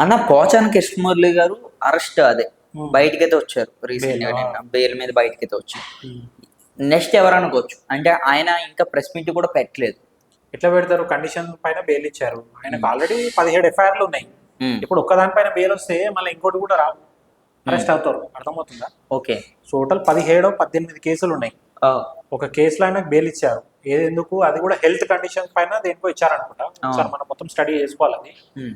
అన్న పోచాన కృష్ణమురళి గారు అరెస్ట్ అదే. Hmm. బయటికి అయితే వచ్చారు రీసెంట్గా Bail, నిన్న బెయిల్ మీద బయటికి అయితే వచ్చారు నెక్స్ట్ ఎవరు అనుకోవచ్చు? అంటే ఆయన ఇంకా ప్రెస్ మీట్ కూడా పెట్టలేదు. ఎట్లా పెడతారు? కండిషన్ పైన బెయిల్ ఇచ్చారు. ఆయనకు Hmm. ఆల్రెడీ పదిహేడు ఎఫ్ఐఆర్లు ఉన్నాయి. Hmm. ఇప్పుడు ఒక్కదానిపైన బెయిల్ వస్తే మళ్ళీ ఇంకోటి కూడా రా అరెస్ట్ అవుతారు. అర్థమవుతుందా? ఓకే. టోటల్ పదిహేడు పద్దెనిమిది కేసులు ఉన్నాయి. ఒక కేసులో ఆయనకు బెయిల్ ఇచ్చారు. ఏది ఎందుకు? అది కూడా హెల్త్ కండిషన్ పైన దేనికో ఇచ్చారనుకుంటా. ఒకసారి మనం మొత్తం స్టడీ చేసుకోవాలి Hmm.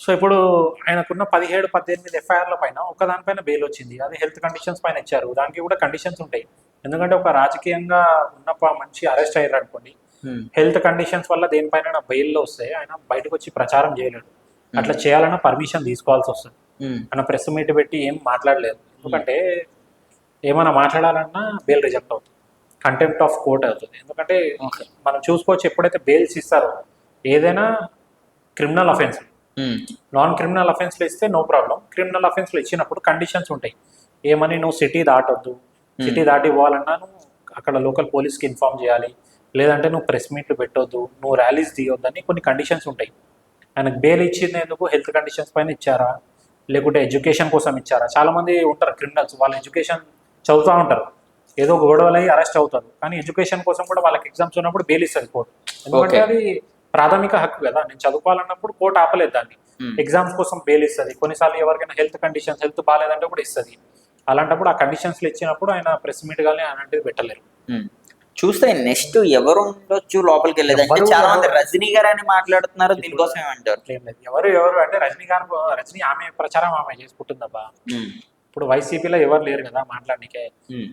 సో ఇప్పుడు ఆయనకున్న పదిహేడు పద్దెనిమిది ఎఫ్ఐఆర్ల పైన ఒక దానిపైన బెయిల్ వచ్చింది. అది హెల్త్ కండిషన్స్ పైన ఇచ్చారు. దానికి కూడా కండిషన్స్ ఉంటాయి. ఎందుకంటే ఒక రాజకీయంగా ఉన్న మంచి అరెస్ట్ అయ్యారు అనుకోండి. Hmm. హెల్త్ కండిషన్స్ వల్ల దేనిపైన బెయిల్లో వస్తే ఆయన బయటకు వచ్చి ప్రచారం చేయలేడు. అట్లా చేయాలన్నా పర్మిషన్ తీసుకోవాల్సి వస్తుంది. Hmm. ఆయన ప్రెస్ మీట్ పెట్టి ఏం మాట్లాడలేదు. ఎందుకంటే ఏమైనా మాట్లాడాలన్నా బెయిల్ రిజెక్ట్ అవుతుంది. కంటెంప్ట్ ఆఫ్ కోర్ట్ అవుతుంది. ఎందుకంటే. మనం చూసుకోవచ్చు ఎప్పుడైతే బెయిల్స్ ఇస్తారో ఏదైనా criminal offence Hmm. Non criminal అఫెన్స్లో ఇస్తే నో ప్రాబ్లం క్రిమినల్ అఫెన్స్లో ఇచ్చినప్పుడు కండిషన్స్ ఉంటాయి. ఏమని నువ్వు సిటీ దాటొద్దు. సిటీ దాటి పోవాలన్నా నువ్వు అక్కడ లోకల్ పోలీస్కి ఇన్ఫార్మ్ చేయాలి. లేదంటే నువ్వు ప్రెస్ మీట్లు పెట్టొద్దు. నువ్వు ర్యాలీస్ తీయొద్దు అని కొన్ని కండిషన్స్ ఉంటాయి. ఆయనకు బెయిల్ ఇచ్చినందుకు హెల్త్ కండిషన్స్ పైన ఇచ్చారా? లేకుంటే ఎడ్యుకేషన్ కోసం ఇచ్చారా? చాలా మంది ఉంటారు క్రిమినల్స్ వాళ్ళ ఎడ్యుకేషన్ చదువుతూ ఉంటారు. ఏదో గొడవలు అయ్యి అరెస్ట్ అవుతారు. కానీ ఎడ్యుకేషన్ కోసం కూడా వాళ్ళకి ఎగ్జామ్స్ ఉన్నప్పుడు బెయిల్ ఇస్తుంది కోర్టు. ఎందుకంటే. అది ప్రాథమిక హక్కు కదా. నేను చదువుకోవాలన్నప్పుడు కోర్టు ఆపలేదు దాన్ని. Hmm. ఎగ్జామ్స్ కోసం బెయిల్ ఇస్తుంది. కొన్నిసార్లు ఎవరికైనా హెల్త్ కండిషన్స్ హెల్త్ బాగాలేదంటే కూడా ఇస్తుంది. అలాంటప్పుడు ఆ కండిషన్స్లో ఇచ్చినప్పుడు ఆయన ప్రెస్ మీట్ కానీ అలాంటిది పెట్టలేరు. Hmm. చూస్తే నెక్స్ట్ ఎవరు ఉండొచ్చు లోపలికి వెళ్ళేది చాలా మంది రజనీ గారు అని మాట్లాడుతున్నారు దీనికోసం ఏమంటారు ఎవరు ఎవరు అంటే రజనీ గారు రజనీ ఆమె ప్రచారం ఆమె చేసుకుంటుందబ్బా. Hmm. ఇప్పుడు వైసీపీలో ఎవరు లేరు కదా మాట్లాడనికే. Hmm.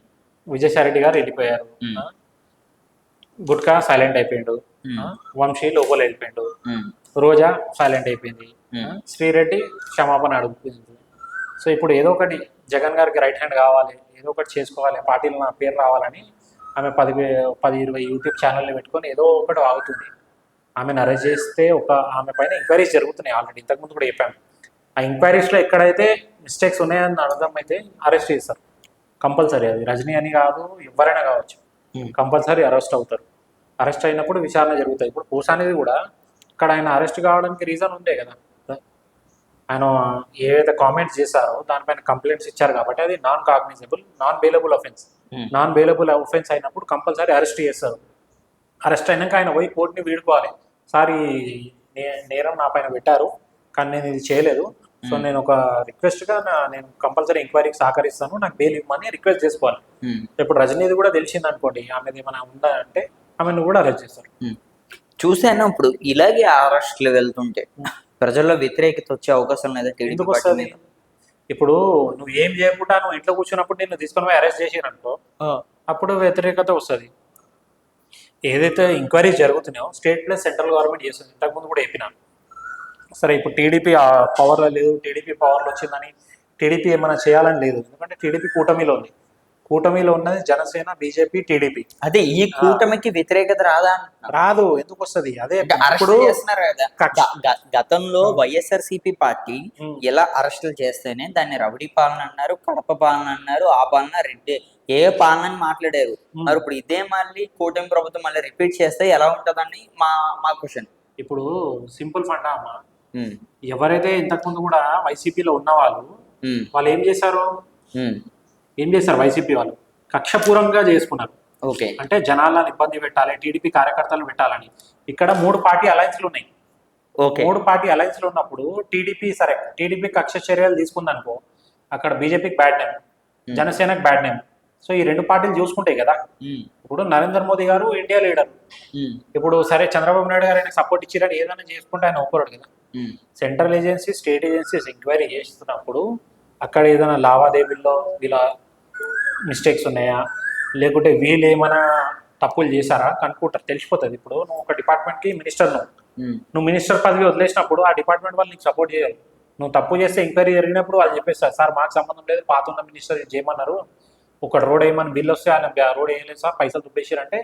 విజయసాయిరెడ్డి గారు వెళ్ళిపోయారు. Hmm. గుట్కా సైలెంట్ అయిపోయిండు? వంశీ లోపల వెళ్ళిపోయిండు. రోజా సైలెంట్ అయిపోయింది? శ్రీరెడ్డి క్షమాపణ అడుగుతుంది. సో ఇప్పుడు ఏదో ఒకటి జగన్ గారికి రైట్ హ్యాండ్ కావాలి ఏదో ఒకటి చేసుకోవాలి పార్టీలో నా పేరు రావాలని ఆమె పది పది ఇరవై యూట్యూబ్ ఛానల్ని పెట్టుకొని ఏదో ఒకటి వాగుతుంది. ఆమెను అరెస్ట్ చేస్తే ఒక ఆమె పైన ఎంక్వైరీస్ జరుగుతున్నాయి ఆల్రెడీ ఇంతకుముందు కూడా చెప్పాము. ఆ ఎంక్వైరీస్లో ఎక్కడైతే మిస్టేక్స్ ఉన్నాయని అర్థమైతే అరెస్ట్ చేస్తారు. కంపల్సరీ అది. రజనీ అని కాదు ఎవరైనా కావచ్చు. కంపల్సరీ అరెస్ట్ అవుతారు. అరెస్ట్ అయినప్పుడు విచారణ జరుగుతాయి. ఇప్పుడు పూసానిది కూడా ఇక్కడ ఆయన అరెస్ట్ కావడానికి రీజన్ ఉండే కదా. ఆయన ఏదైతే కామెంట్స్ చేశారో దానిపైన కంప్లైంట్స్ ఇచ్చారు కాబట్టి అది non cognizable non bailable offence. Non bailable offence అయినప్పుడు కంపల్సరీ అరెస్ట్ చేస్తారు. అరెస్ట్ అయినాక ఆయన పోయి కోర్టుని వీడుకోవాలి. సార్ నేరం నా పైన పెట్టారు కానీ నేను ఇది చేయలేదు. So Hmm. నేను ఒక రిక్వెస్ట్గా నేను కంపల్సరీ ఎంక్వైరీకి సహకరిస్తాను. నాకు బెయిల్ ఇవ్వమని రిక్వెస్ట్ చేసుకోవాలి. Hmm. ఇప్పుడు రజనీది కూడా తెలిసింది అనుకోండి ఆమెది ఏమైనా ఉందా అంటే ఆమెను కూడా అరెస్ట్ చేస్తారు చూసాను ఇప్పుడు ఇలాగే అరెస్ట్లు వెళ్తుంటే ప్రజల్లో వ్యతిరేకత వచ్చే అవకాశం లేదా ఎందుకు వస్తుంది? ఇప్పుడు నువ్వు ఏం చేయకుండా నువ్వు ఇంట్లో కూర్చున్నప్పుడు నిన్ను తీసుకొని పోయి అరెస్ట్ చేసిరనుకో అప్పుడు వ్యతిరేకత వస్తుంది. ఏదైతే ఎంక్వైరీస్ జరుగుతున్నాయో స్టేట్ ప్లస్ సెంట్రల్ గవర్నమెంట్ చేస్తుంది. ఇంతకుముందు కూడా చెప్పినాను సరే ఇప్పుడు టీడీపీ పవర్లో లేదు టీడీపీ పవర్లో వచ్చిందని టీడీపీ ఏమైనా చేయాలని లేదు. ఎందుకంటే టీడీపీ కూటమిలో ఉంది కూటమిలో ఉన్నది జనసేన బీజేపీ టీడీపీ. అదే ఈ కూటమికి వ్యతిరేకత రాదా. రాదు ఎందుకు వస్తుంది అదే ఇప్పుడు గతంలో వైఎస్ఆర్సీపీ పార్టీ ఉమ్. ఇలా అరెస్టులు చేస్తేనే దాన్ని రౌడీ పాలన అన్నారు కడప పాలన అన్నారు ఆ పాలన రెడ్డి ఏ పాలన అని మాట్లాడారు. మరి ఇప్పుడు ఇదే మళ్ళీ కూటమి ప్రభుత్వం మళ్ళీ రిపీట్ చేస్తే ఎలా ఉంటదని మా మా క్వశ్చన్? ఇప్పుడు సింపుల్ ఫండ్ అమ్మ. ఎవరైతే ఇంతకుముందు కూడా వైసీపీలో ఉన్న వాళ్ళు వాళ్ళు ఏం చేశారు? ఏం చేశారు వైసీపీ వాళ్ళు? కక్షపూరంగా చేసుకున్నారు. ఓకే. అంటే జనాలను ఇబ్బంది పెట్టాలి టీడీపీ కార్యకర్తలు పెట్టాలని. ఇక్కడ మూడు పార్టీ అలయన్స్లు ఉన్నాయి. ఓకే. మూడు పార్టీ అలయన్స్లు ఉన్నప్పుడు టీడీపీ సరే టీడీపీ కక్ష చర్యలు తీసుకుందనుకో అక్కడ బీజేపీకి బ్యాడ్ నేమ్ Hmm. జనసేనకి బ్యాడ్ నేమ్ సో ఈ రెండు పార్టీలు చూసుకుంటాయి కదా. ఉమ్, ఇప్పుడు నరేంద్ర మోదీ గారు ఇండియా లీడర్ ఉమ్, ఇప్పుడు సరే చంద్రబాబు నాయుడు గారు ఆయన సపోర్ట్ ఇచ్చిరని ఏదైనా చేసుకుంటే ఆయన ఒప్పుకోడు కదా. Central agency state agencies enquiry చేస్తున్నప్పుడు అక్కడ ఏదైనా లావాదేవీల్లో ఇలా మిస్టేక్స్ ఉన్నాయా? లేకుంటే వీళ్ళు ఏమైనా తప్పులు చేశారా? కనుక్కుంటారు తెలిసిపోతుంది. ఇప్పుడు నువ్వు ఒక డిపార్ట్మెంట్కి మినిస్టర్ నువ్వు. నువ్వు మినిస్టర్ పదవి వదిలేసినప్పుడు ఆ డిపార్ట్మెంట్ వాళ్ళు నీకు సపోర్ట్ చేయాలి నువ్వు తప్పు చేస్తే ఎంక్వైరీ జరిగినప్పుడు వాళ్ళు చెప్పేస్తారు సార్ మాకు సంబంధం లేదు పాత ఉన్న మినిస్టర్ చేయమన్నారు. ఒక రోడ్ వేయమని బిల్ వస్తే ఆయన ఆ రోడ్ వేయలేదు సార్ పైసలు దుబ్బేసారంటే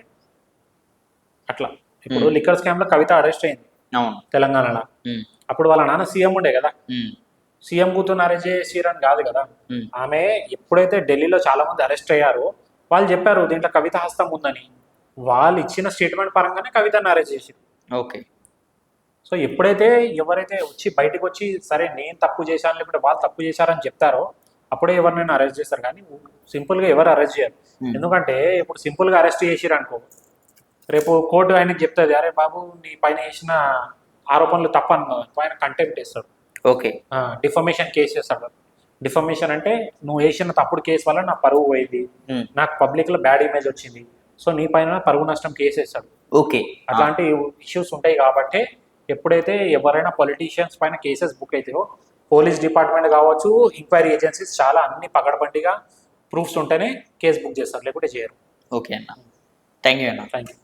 అట్లా. ఇప్పుడు. లిక్కర్ స్కామ్లో కవిత అరెస్ట్ అయింది తెలంగాణలో. అప్పుడు వాళ్ళ నాన్న సీఎం ఉండే కదా. సీఎం కూతురు అరెస్ట్ చేసిరని కాదు కదా. ఆమె ఎప్పుడైతే ఢిల్లీలో చాలా మంది అరెస్ట్ అయ్యారో వాళ్ళు చెప్పారు దీంట్లో కవిత హస్తం ఉందని. వాళ్ళు ఇచ్చిన స్టేట్మెంట్ పరంగానే కవితను అరెస్ట్ చేసి ఓకే. సో ఎప్పుడైతే ఎవరైతే వచ్చి బయటకు వచ్చి సరే నేను తప్పు చేశాను లేకపోతే వాళ్ళు తప్పు చేశారని చెప్తారో అప్పుడే ఎవరినైనా అరెస్ట్ చేస్తారు. కానీ సింపుల్గా ఎవరు అరెస్ట్ చేయరు. ఎందుకంటే ఇప్పుడు సింపుల్గా అరెస్ట్ చేసిరు అనుకో రేపు కోర్టు ఆయనకి చెప్తుంది అరే బాబు నీ పైన వేసిన ఆరోపణలు తప్పను ఆయన కంటెంప్ట్ వేస్తాడు ఓకే. డిఫర్మేషన్ కేసు చేస్తాడు డిఫర్మేషన్ అంటే నువ్వు వేసిన తప్పుడు కేసు వల్ల నా పరువు పోయింది. నాకు పబ్లిక్లో బ్యాడ్ ఇమేజ్ వచ్చింది. సో నీ పైన పరువు నష్టం కేసు వేస్తాడు ఓకే. అట్లాంటి ఇష్యూస్ ఉంటాయి కాబట్టి ఎప్పుడైతే ఎవరైనా పొలిటీషియన్స్ పైన కేసెస్ బుక్ అవుతాయో పోలీస్ డిపార్ట్మెంట్ కావచ్చు ఎంక్వైరీ ఏజెన్సీస్ చాలా అన్ని పగడబండిగా ప్రూఫ్స్ ఉంటేనే కేసు బుక్ చేస్తారు. లేకుంటే చేయరు. ఓకే అన్న. థ్యాంక్ యూ అన్న. Thank you